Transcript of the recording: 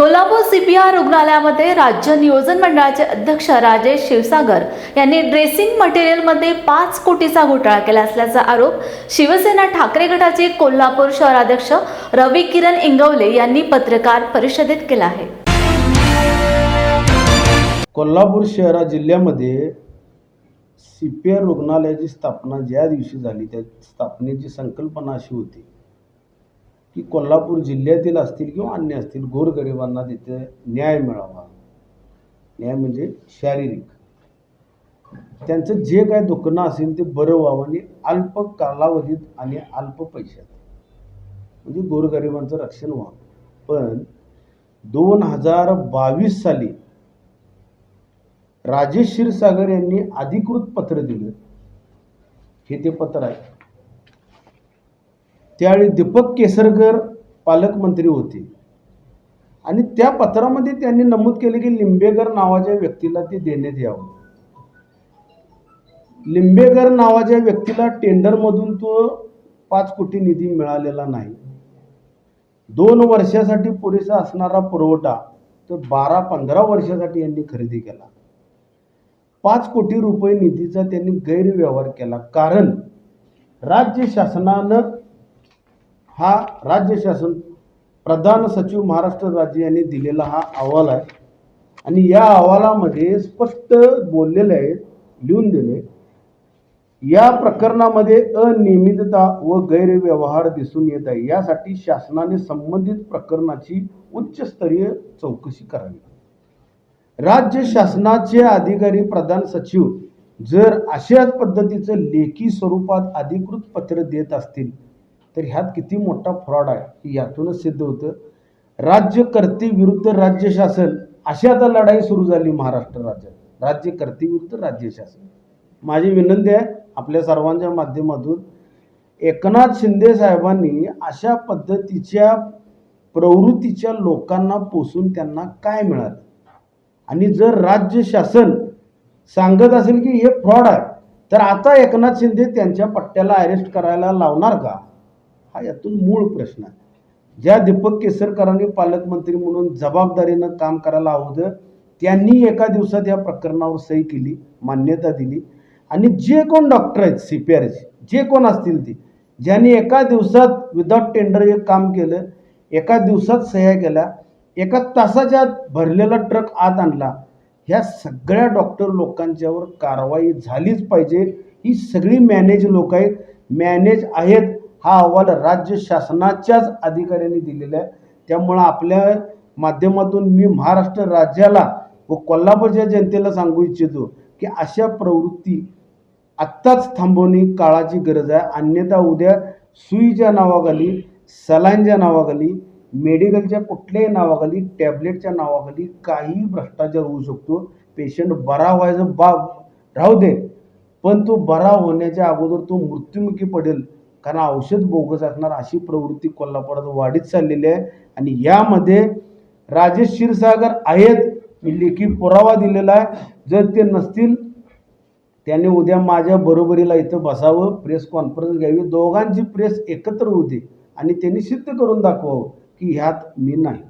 Kolhapur CPR रुग्णालयामध्ये राज्य नियोजन मंडळाचे अध्यक्ष राजेश शिवसागर यांनी ड्रेसिंग मटेरियलमध्ये पाच कोटीचा घोटाळा केला असल्याचा आरोप शिवसेना ठाकरे गटाचे कोल्हापूर शहराध्यक्ष रवी किरण इंगवले यांनी पत्रकार परिषदेत केला आहे. कोल्हापूर शहरा जिल्ह्यामध्ये सी पी आर रुग्णालयाची स्थापना ज्या दिवशी झाली त्या स्थापनेची संकल्पना अशी होती. की कोल्हापूर जिल्ह्यातील असतील किंवा अन्य असतील गोरगरिबांना तिथे न्याय मिळावा. न्याय म्हणजे शारीरिक. त्यांचं जे काय दुखणं असेल ते बरं व्हावं आणि अल्प कालावधीत आणि अल्प पैशात. म्हणजे गोरगरिबांचं रक्षण व्हावं. पण दोन हजार बावीस साली राजेश क्षीरसागर यांनी अधिकृत पत्र दिलं. हे ते पत्र आहे. त्यावेळी दीपक केसरकर पालकमंत्री होते. आणि त्या पत्रामध्ये त्यांनी नमूद केले की लिंबेकर नावाच्या व्यक्तीला ते देण्यात यावं. लिंबेकर नावाच्या व्यक्तीला टेंडरमधून तो पाच कोटी निधी मिळालेला नाही. दोन वर्षासाठी पुरेसा असणारा पुरवठा तर बारा पंधरा वर्षासाठी यांनी खरेदी केला. पाच कोटी रुपये निधीचा त्यांनी गैरव्यवहार केला. कारण राज्य शासनानं हा राज्य शासन प्रधान सचिव महाराष्ट्र राज्य यांनी दिलेला हा अहवाल आहे. आणि या अहवालामध्ये स्पष्ट बोललेले आहे लिहून दिले. या प्रकरणामध्ये अनियमितता व गैरव्यवहार दिसून येत आहे. यासाठी शासनाने संबंधित प्रकरणाची उच्चस्तरीय चौकशी करावी. राज्य शासनाचे अधिकारी प्रधान सचिव जर अशाच पद्धतीचं लेखी स्वरूपात अधिकृत पत्र देत असतील तर ह्यात किती मोठा फ्रॉड आहे यातूनच सिद्ध होतं. राज्यकर्ते विरुद्ध राज्य शासन अशी आता लढाई सुरू झाली महाराष्ट्र राज्यात. राज्यकर्ते विरुद्ध राज्य शासन. माझी विनंती आहे आपल्या सर्वांच्या माध्यमातून एकनाथ शिंदे साहेबांनी अशा पद्धतीच्या प्रवृत्तीच्या लोकांना पोसून त्यांना काय मिळालं? आणि जर राज्य शासन सांगत असेल की हे फ्रॉड आहे तर आता एकनाथ शिंदे त्यांच्या पट्ट्याला अरेस्ट करायला लावणार का? हा यातून मूळ प्रश्न आहे. ज्या दीपक केसरकरांनी पालकमंत्री म्हणून जबाबदारीनं काम करायला हवं त्यांनी एका दिवसात या प्रकरणावर सही केली मान्यता दिली. आणि जे कोण डॉक्टर आहेत सी पी आरचे जे कोण असतील ते ज्यांनी एका दिवसात विदाउट टेंडर हे काम केलं एका दिवसात सह्या केल्या एका तासाच्या आत भरलेला ट्रक आत आणला ह्या सगळ्या डॉक्टर लोकांच्यावर कारवाई झालीच पाहिजे. ही सगळी मॅनेज लोक आहेत मॅनेज आहेत हा अहवाल राज्य शासनाच्याच अधिकाऱ्यांनी दिलेला आहे. त्यामुळं आपल्या माध्यमातून मी महाराष्ट्र राज्याला व कोल्हापूरच्या जनतेला सांगू इच्छितो की अशा प्रवृत्ती आत्ताच थांबवणे काळाची गरज आहे. अन्यथा उद्या सुईच्या नावाखाली सलाईनच्या नावाखाली मेडिकलच्या कुठल्याही नावाखाली टॅबलेटच्या नावाखाली काही भ्रष्टाचार होऊ शकतो. पेशंट बरा व्हायचं बा राहू दे. पण तो बरा होण्याच्या अगोदर तो मृत्युमुखी पडेल. कारण औषध बोगस असणार अशी प्रवृत्ती कोल्हापुरात वाढीत चाललेली आहे. आणि यामध्ये राजेश क्षीरसागर आहेत मी लेखी पुरावा दिलेला आहे. जर ते नसतील त्याने उद्या माझ्या बरोबरीला इथं बसावं प्रेस कॉन्फरन्स घ्यावी. दोघांची प्रेस एकत्र होते आणि त्यांनी सिद्ध करून दाखवावं की ह्यात मी नाही.